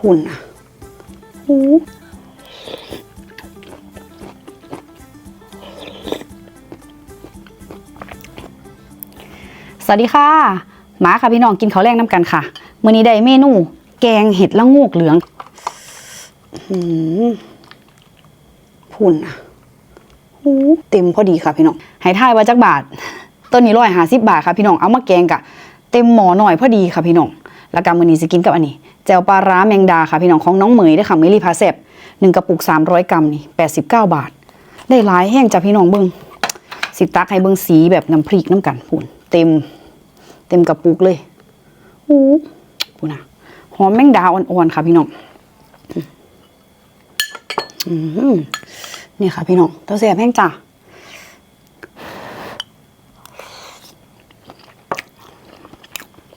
พุ่นอะหูสวัสดีค่ะหมาค่ะพี่น้องกินข้าวแรงน้ำกันค่ะมื้อนี้ได้เมนู แกงเห็ดละโงกเหลืองหืมพุ่นอะหูเต็มพอดีค่ะพี่น้องให้ทายว่าจักบาทต้นนี้ร้อยห้าสิบบาทค่ะพี่น้องเอามาแกงกะ เต็มหมอหน่อยพอดีค่ะพี่น้อง แล้วก็มื้อนี้สิกินกับอันนี้แจ่วปลาร้าแมงดาค่ะพี่น้องของน้องเหมยด้วยค่ะเมลี่พาเซบหนึ่งกระปุก 300 กรัมนี่89 บาท ได้หลายแห้งจ้ะพี่น้องเบิ่งสิตักให้เบิ่งสีแบบน้ำพริกน้ำกันพูนเต็ม เต็มกระปุกเลยอู้พูนะหอมแมงดาอ่อนๆค่ะพี่น้องอืนี่ค่ะพี่น้องเต้าเสียบแห้งจ้ะ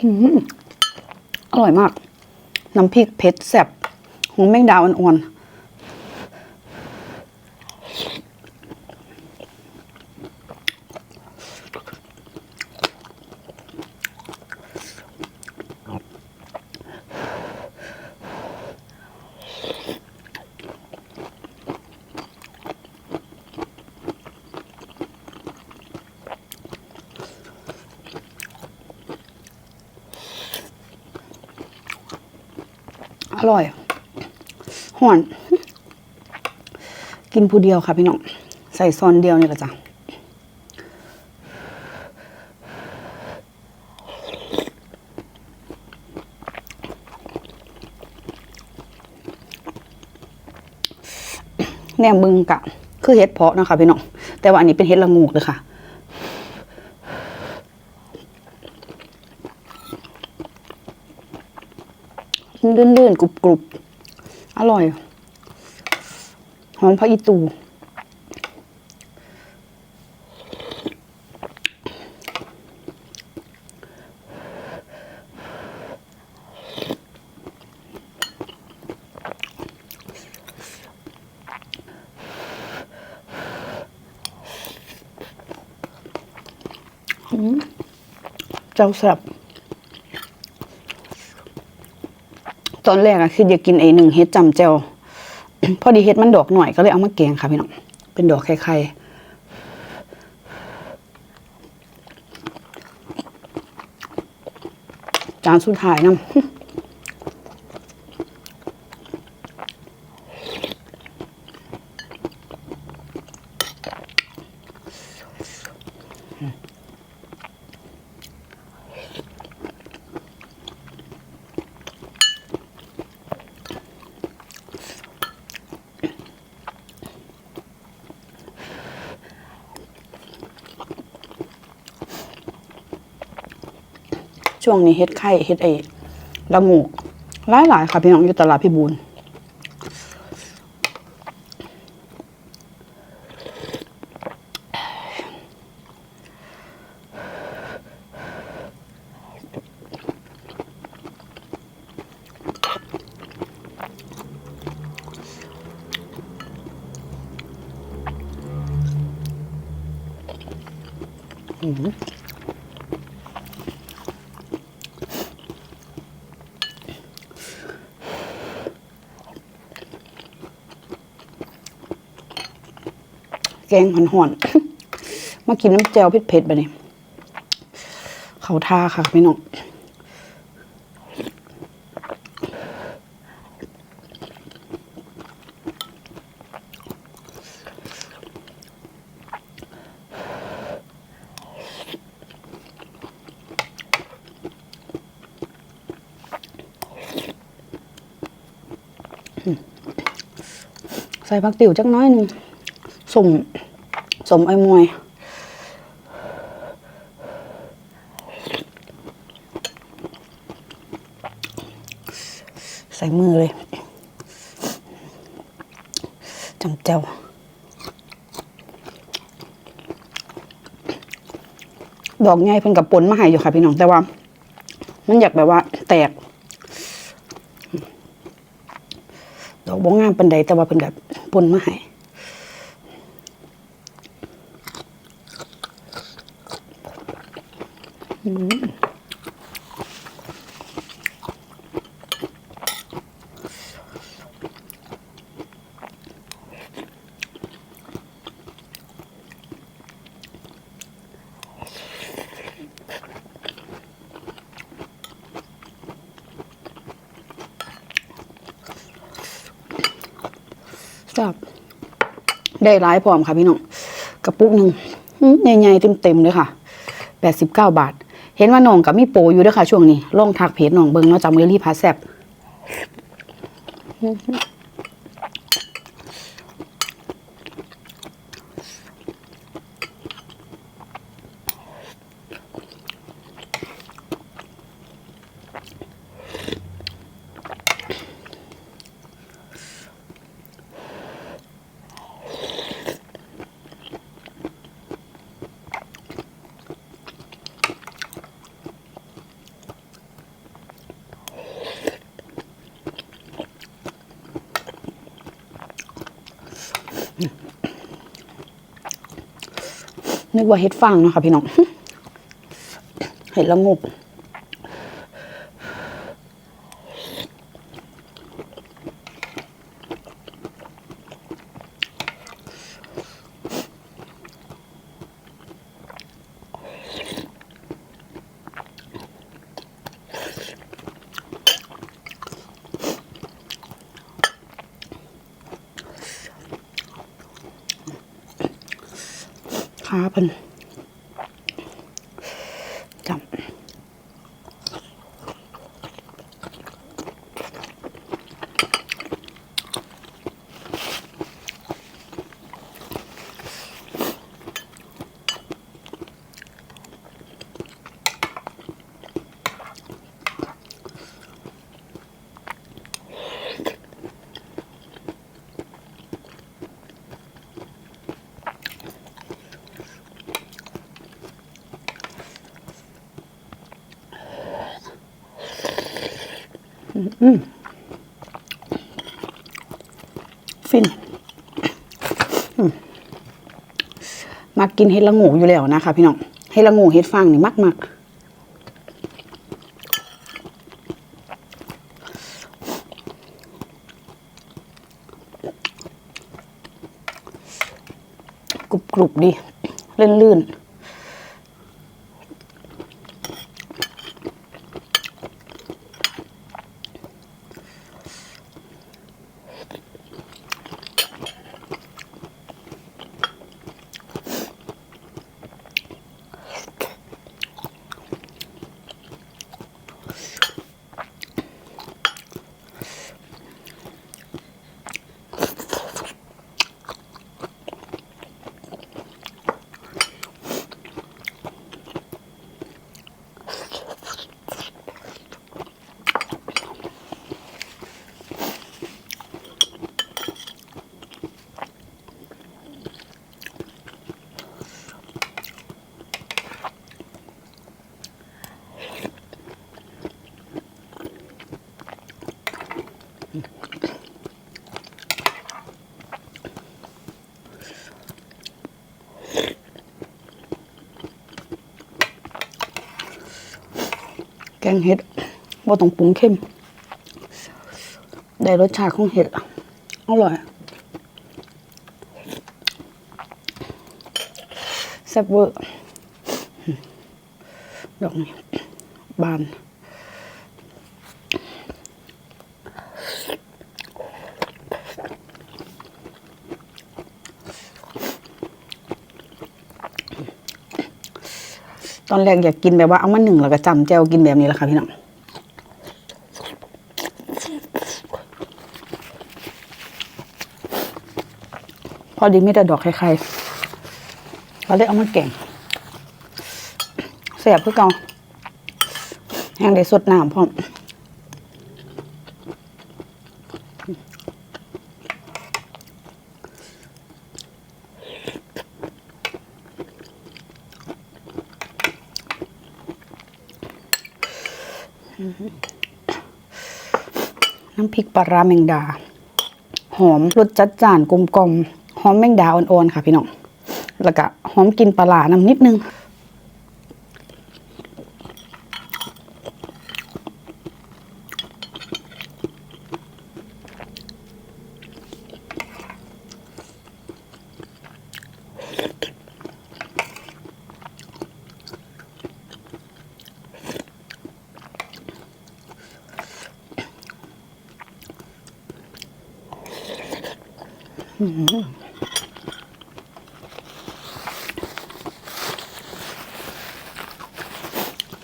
อ อร่อยมาก น้ำพริกเผ็ดแซ่บหงแมงดาอ่อนๆ อ ร่อยห่อนกินผู้เดียวค่ะพี่น้อง ใส่ซอนเดียวนี่ละจ้ะแหนมบึงกะ คือเห็ดเพาะนะคะพี่น้อง แต่ว่าอันนี้เป็นเห็ดละงูกเลยค่ะ ลื่นๆกรุบๆอร่อย หอมพระอีตูอืมเจ้าแซ่บ ตอนแรกอะคืออยากกินไอ้หนึ่งเฮ็ดจำเจวพอดีเฮ็ดมันดอกหน่อยก็เลยเอามาแกงค่ะพี่น้องเป็นดอกไข่จานสุดท้ายน้ำ ช่วงนี้เฮ็ดไข่เฮ็ดไอ้ละงูกหลายหลายๆค่ะพี่น้องอยู่ตลาดพิบูลแกงห่อนๆมากินน้ำแจ่วเผ็ดๆไปนี่เขาท่าค่ะพี่น้องใส่ผักติ๋วจักน้อยหนึ่งสม สมไอ้มวย ใส่มือเลยจำเจ้าดอกใหญ่เพิ่นกับปนมาให้อยู่ค่ะพี่น้องแต่ว่า มันอยากแบบว่า แตก ดอกบ่งามปานใดแต่ว่าเพิ่นกับปนมาให้ จับได้ร้ายพร้อมค่ะพี่น้องกระปุกหนึ่งใหญ่ๆเต็มๆเลยค่ะแปดสิบเก้าบาท เห็นว่าน้องกับมีโปอยู่ด้วยค่ะ ช่วงนี้ลองทักเพจน้องเบิงเนาะจำเมลี่พาแซบ นึกว่าเฮ็ดฟังเนาะค่ะพี่น้อง เห็ดละงก ขาเพิ่น ฟินมมักกินเห็ดละโงูอยู่แล้วนะคะ พี่น้องเห็ดละโงูเห็ดฟางนี่มักมักกรุบกรุบดีเลื่น แกงเห็ดบ่ต้องปรุงเข้ม ได้รสชาติของเห็ด อร่อย แซ่บเวอร์ดอกนี้บาน อนแรกอยากกินแบบว่าเอามาหนึ่งแล้วก็จำแจวกินแบบนี้แหละค่ะพี่น้องพอดีมีแต่ดอกไข่ๆเราเลยเอามาแกงแสบเพื่อเกาแห้งได้สดน้ำพร้อม น้ำพริกปลาร้าแมงดา หอมรสจัดจ้านกลมกลมหอมแมงดาอ่อนๆค่ะพี่น้อง แล้วก็หอมกลินปลาร้าน้ำนิดนึง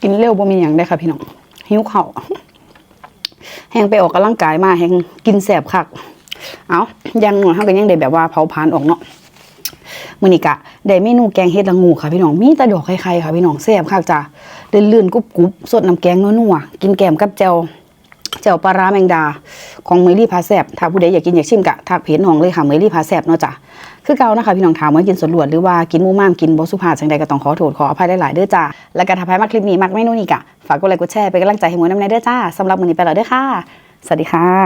กินเร็วบ่มีอย่างได้ค่ะพี่น้อง หิวเข่าแหงไปออกกำลังกายมาแหงกินแสบคัก เอายังหน่อยเฮาก็ยังได้แบบว่าเผาผลาญออกเนาะมื้อนี้กะได้เมนูแกงเห็ดละงูค่ะพี่น้อง มีแต่ดอกไข่ๆค่ะพี่น้องแซ่บคักจ้ะลื่อนๆกรุบๆสดน้ำแกงนัวๆกินแกมกับแจ่ว แจ่วปลาร้าแมงดาของเมลี่พาแซบถ้าผู้ใดอยากกินอยากชิมกะทักเพจน้องเลยค่ะเมลี่พาแซบเนาะจ้ะคือเก่านะคะพี่น้องถามว่ากินสดลวดหรือว่ากินมูม่ามกินบอสุภาจังใดก็ต้องขอโทษขออภัยหลายๆเด้อจ้าแล้วก็ถ้าใครมาคลิปนี้มักไม่นู่นี้กะฝากกดไลค์กดแชร์เป็นกำลังใจให้หมูน้ำในเด้อจ้าสำหรับมื้อนี้ไปแล้วเด้อค่ะ สวัสดีค่ะ